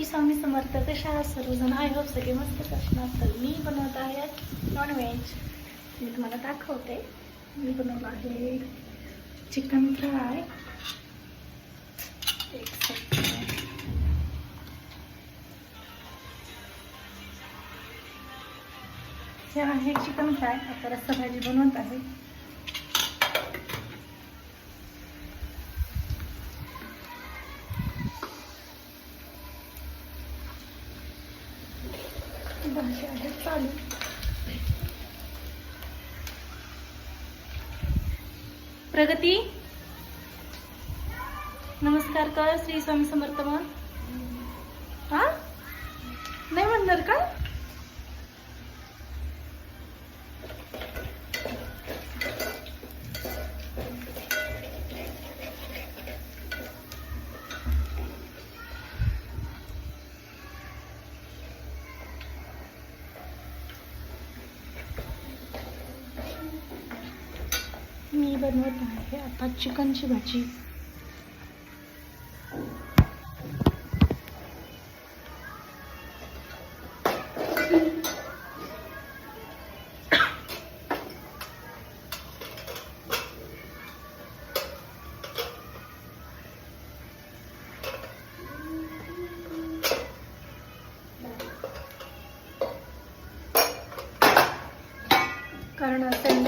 श्री स्वामी समर्थ कशा आहात सर्वजण आय होप सगळे मस्त असणार तर मी बनवत आहे नॉनव्हेज मी तुम्हाला दाखवते. मी बनवलं आहे चिकन फ्राय हे आहे चिकन फ्राय आता रस्ता भाजी बनवत आहे. भाजी आहे चालू प्रगती? नमस्कार कर श्री स्वामी समर्थ म्हण हा? नाही म्हणणार का? मी बनवत आहे. आता चिकनची भाजी.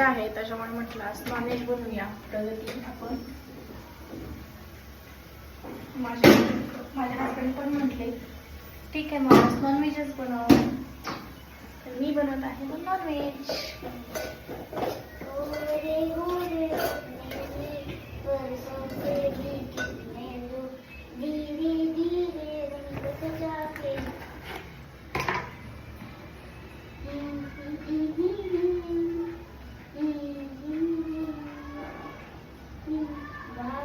संडे आहे त्याच्यामुळे म्हटलं आज नॉनव्हेज बनवूया प्रगती आपण. माझे माझे हसबंड पण म्हटले. ठीक आहे मग आज नॉनव्हेजच बनव. तर मी बनवत आहे. मग नॉनव्हेज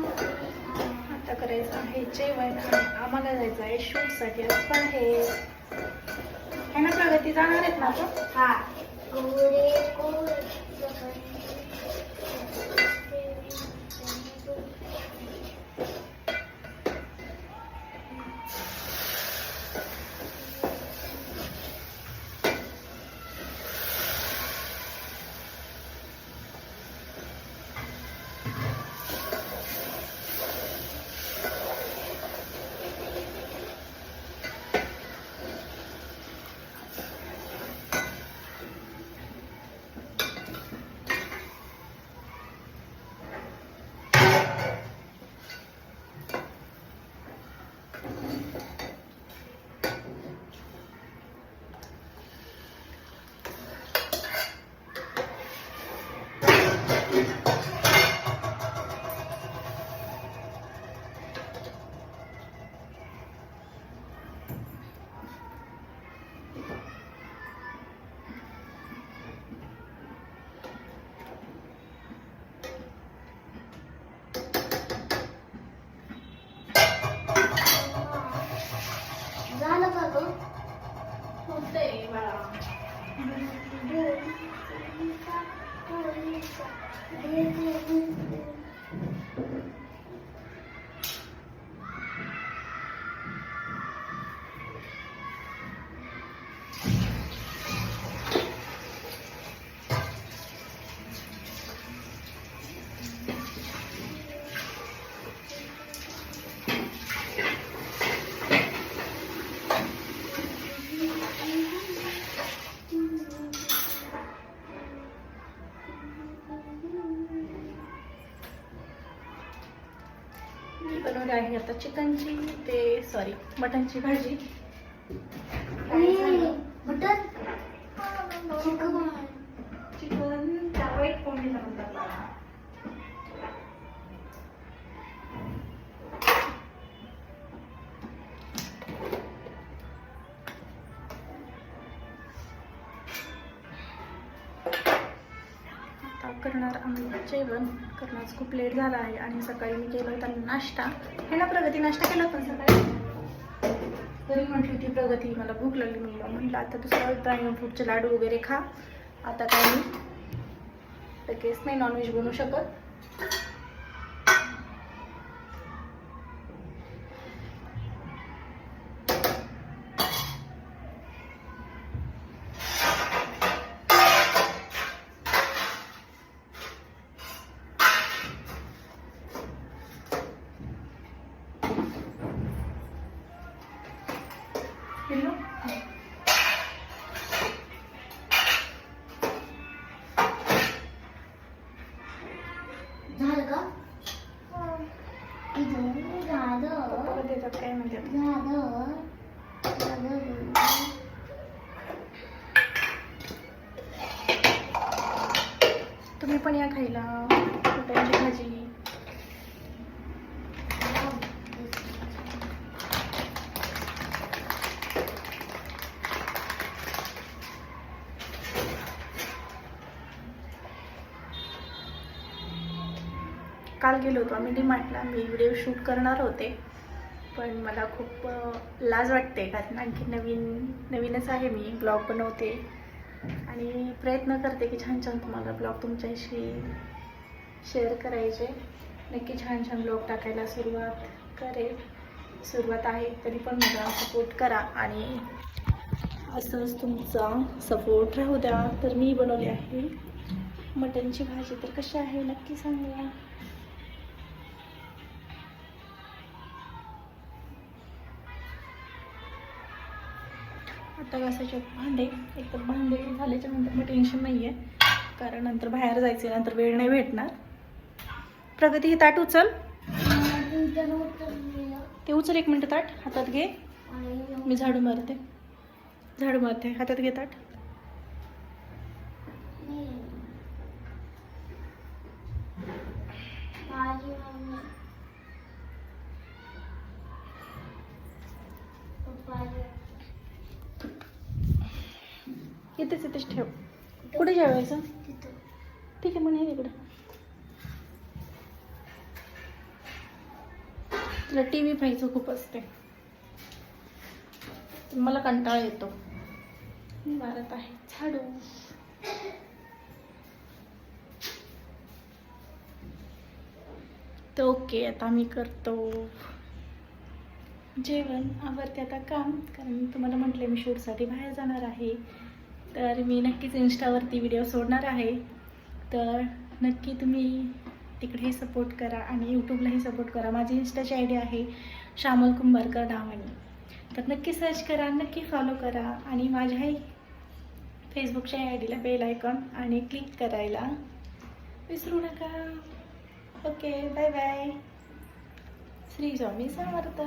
आता करायचं आहे जेवण. आणि आम्हाला जायचं आहे शूटसाठी. आपण हे है ना प्रगती जाणार आहेत ना आपण हा. Thank you. मी बनवली आहे आता चिकनची ते सॉरी मटनची भाजी. मटन? चिकन. त्यावर एक कोणी लागतात करणार आम्ही. जेवण कारण आज खूप लेट झाला आहे आणि सकाळी मी केलं होता नाश्ता. हे ना प्रगती नाश्ता केला होता सकाळी? तरी म्हटली होती प्रगती मला भूक लागली. मी म्हटलं आता दुसरं ड्रायफ्रूटचे फ्रूटचे लाडू वगैरे खा. आता काही लगेच नाही नॉनव्हेज बनवू शकत. झालं का? झालं. काय म्हणतात झालं. तुम्ही पण या खायला. भाजी काल गेलो होतो आम्ही डिमार्टला. मी व्हिडिओ शूट करणार होते. पण मला खूप लाज वाटते कारण आणखी नवीन नवीनच आहे मी. ब्लॉग बनवते. आणि प्रयत्न करते की छान छान तुम्हाला ब्लॉग तुमच्याशी शेअर करायचे. नक्की छान छान ब्लॉग टाकायला सुरुवात करेल सुरुवात आहे तरी पण मला सपोर्ट करा. आणि असंच तुमचा सपोर्ट राहू द्या. तर मी बनवली आहे मटनची भाजी. तर कशी आहे? नक्की सांगा. आता घासायचे भांडे. एक तर भांडे झाल्याच्यानंतर मग टेन्शन नाही आहे कारण नंतर बाहेर जायचे नंतर वेळ नाही भेटणार. प्रगती हे ताट उचल. ते उचल एक मिनटं ताट. हातात घे. मी झाडू मारते. झाडू मारते. हातात घे ताट. माझी इथेच इथेच ठेव. कुठे जेवायचं? ठीक आहे म्हणे तिकडे. तुला टी व्ही पाहायचं खूप असते. मला कंटाळा येतो. मारत आहे. झाडू. तर ओके आता मी करतो. जेवण आवडते आता काम कारण तुम्हाला म्हटले मी शूटसाठी बाहेर जाणार आहे. तर मी नक्कीच इंस्टावरती व्हिडिओ सोडणार आहे. तर नक्की तुम्ही तिकडेही सपोर्ट करा आणि यूट्यूबलाही सपोर्ट करा. माझी इंस्टाची आय डी आहे श्यामल कुंभारकर डावाणी तर नक्की सर्च करा नक्की फॉलो करा आणि माझ्याही फेसबुकच्या आय डीला बेल आयकॉन आणि क्लिक करायला विसरू नका. Okay bye bye Shri Swami Samarth.